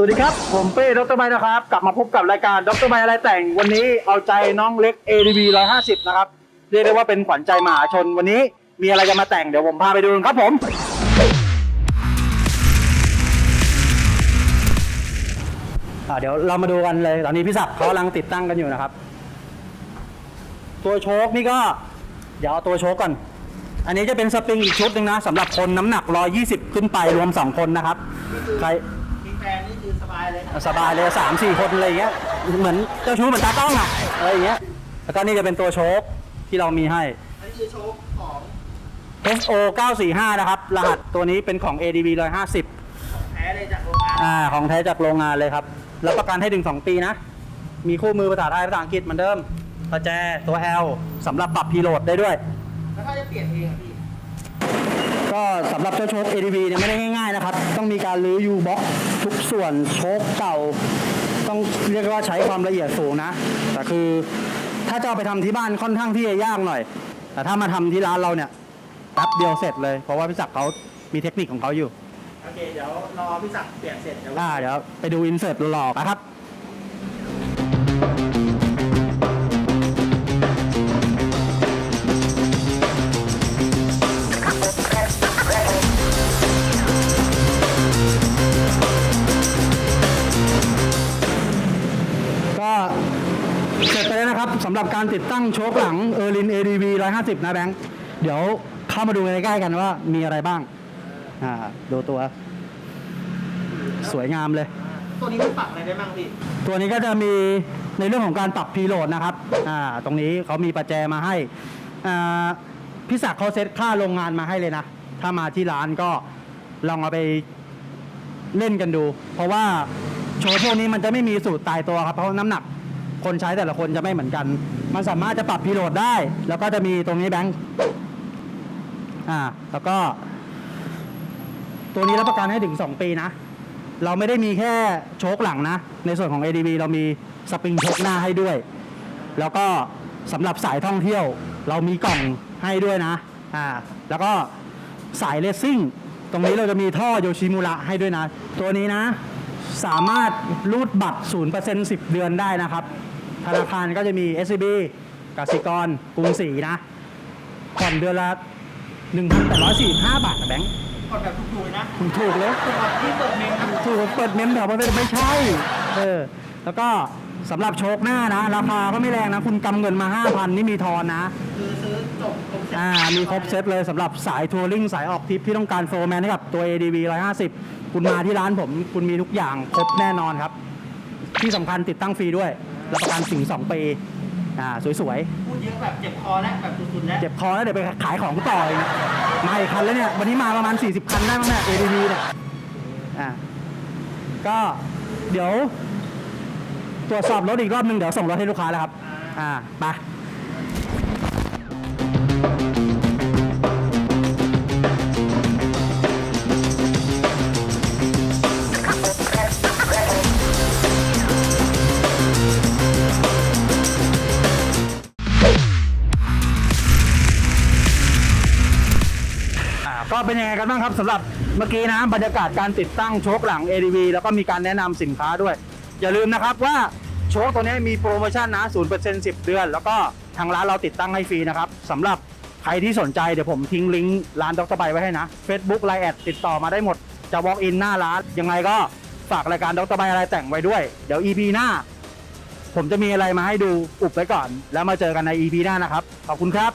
สวัสดีครับ ผมเป้ดรไมค์นะครับ กลับมาพบกับรายการดรไมค์อะไรแต่ง วันนี้เอาใจน้องเล็ก ADV 150 นะครับ เรียกได้ว่าเป็นขวัญใจมหาชน วันนี้มีอะไรจะมาแต่ง เดี๋ยวผมพาไปดูกันครับผม อ่าเดี๋ยวเรามาดูกันเลย ตอนนี้พี่ศักดิ์เขากำลังติดตั้งกันอยู่นะครับ ตัวโชคนี่ก็ เดี๋ยวเอาตัวโชคก่อน อันนี้จะเป็นสปริงอีกชุดหนึ่งนะสำหรับคนน้ำหนัก 120 ขึ้นไปรวม 2 คนนะครับ ใคร มีแฟนนี่คือายเลยสบายเลยสามสี่คนอะไรอย่างเงี้ยเหมือนเจ้าชู้เหมือนตากล้องอะอะไรอย่างเงี้ยแล้วก็นี่จะเป็นตัวโชคที่เรามีให้ อันนี้คือโชคของ HO 945 นะครับ รหัสตัวนี้เป็นของ ADV 150แท้เลยจากโรงงานอ่าของแท้จากโรงงานเลยครับรับประกันให้ถึง 2 ปีนะ มีคู่มือภาษาไทยภาษาอังกฤษเหมือนเดิมประแจตัว L สำหรับปรับพีโหลดได้ด้วย แล้วถ้าจะเปลี่ยนเองอะพี่ ก็สำหรับเจ้าโชค ADV เนี่ยไม่ได้ง่ายๆนะครับ ต้องมีการรื้อยูบ็อกทุกส่วนโชคเก่า ต้องเรียกว่าใช้ความละเอียดสูงนะ แต่คือถ้าจะเอาไปทำที่บ้านค่อนข้างที่จะยากหน่อย แต่ถ้ามาทำที่ร้านเราเนี่ยแป๊บเดียวเสร็จเลย เพราะว่าพี่ศักดิ์เขามีเทคนิคของเขาอยู่ โอเค เดี๋ยวรอพี่ศักดิ์เปลี่ยนเสร็จเดี๋ยว อ่าเดี๋ยวไปดูอินเสิร์ตหล่อๆนะครับ เสร็จไปแล้วนะครับสำหรับการติดตั้งโชคหลังเออร์ลิน ADV 150 นะแบงค์เดี๋ยวเข้ามาดูใกล้ๆกันว่ามีอะไรบ้างอ่าดูตัว สวยงามเลย ตัวนี้มันปรับอะไรได้บ้างพี่ ตัวนี้ก็จะมีในเรื่องของการปรับพีโหลดนะครับอ่าตรงนี้เขามีประแจมาให้อ่าพี่ศักดิ์เขาเซ็ตค่าโรงงานมาให้เลยนะ ถ้ามาที่ร้านก็ลองเอาไปเล่นกันดู เพราะว่าโชว์พวกนี้มันจะไม่มีสูตรตายตัวครับ เพราะน้ำหนัก คนใช้แต่ละคนจะไม่เหมือนกัน มันสามารถจะปรับพีโหลดได้ แล้วก็จะมีตรงนี้แบงค์อ่าแล้วก็ ตัวนี้รับประกันให้ถึง 2 ปีนะ เราไม่ได้มีแค่โชคหลังนะ ในส่วนของ ADV เรามีสปริงโชคหน้าให้ด้วย แล้วก็สำหรับสายท่องเที่ยว เรามีกล่องให้ด้วยนะอ่าแล้วก็สายเลสซิ่งตรงนี้เราจะมีท่อโยชิมุระให้ด้วยนะ ตัวนี้นะ สามารถรูดบัตร 0% 10 เดือนได้นะครับ ธนาคารก็จะมี SCB กสิกร กรุงศรีนะผ่อนเดือนละ1,845 บาทนะแบงค์กดแบบถูกๆเลยนะถูกเลยถูกแบบที่เปิดเมมนะถูกเปิดเมมแถวประเทศไม่ใช่ เออ แล้วก็สำหรับโชคหน้านะ ราคาก็ไม่แรงนะ คุณกำเงินมา 5,000 นี่มีทอนนะ คือซื้อจบครบเซ็ตอ่า มีครบเซตเลยสำหรับสายทัวริงสายออกทริปที่ต้องการโฟร์แมนให้กับตัว ADV 150 คุณมาที่ร้านผม คุณมีทุกอย่างครบแน่นอนครับ ที่สำคัญติดตั้งฟรีด้วย รับประกันถึง2ปีอ่าสวยพูดเยอะแบบเจ็บคอแล้วแบบสุดๆแล้ว ๆ เจ็บคอแล้วเดี๋ยวไปขายของต่ออีกมาอีกคันแล้วเนี่ย วันนี้มาประมาณ 40 คันได้มั้งเนี่ย ADV เนี่ยอ่าก็เดี๋ยว ตรวจสอบรถอีกรอบหนึ่งเดี๋ยวส่งรถให้ลูกค้าแล้วครับ อ่าไป ก็เป็นยังไงกันบ้างครับสำหรับเมื่อกี้นะบรรยากาศการติดตั้งโชคหลัง ADV แล้วก็มีการแนะนำสินค้าด้วย อย่าลืมนะครับว่าโชคตัวนี้มีโปรโมชั่นนะ 0% 10 เดือน แล้วก็ทางร้านเราติดตั้งให้ฟรีนะครับสำหรับใครที่สนใจเดี๋ยวผมทิ้งลิงก์ร้านดรไบไว้ให้นะ Facebook ไลน์แอดติดต่อมาได้หมดจะ walk in หน้าร้านยังไงก็ฝากรายการดรไบอะไรแต่งไว้ด้วยเดี๋ยว EP หน้า ผมจะมีอะไรมาให้ดูอุบไว้ก่อน แล้วมาเจอกันใน EP หน้านะครับขอบคุณครับ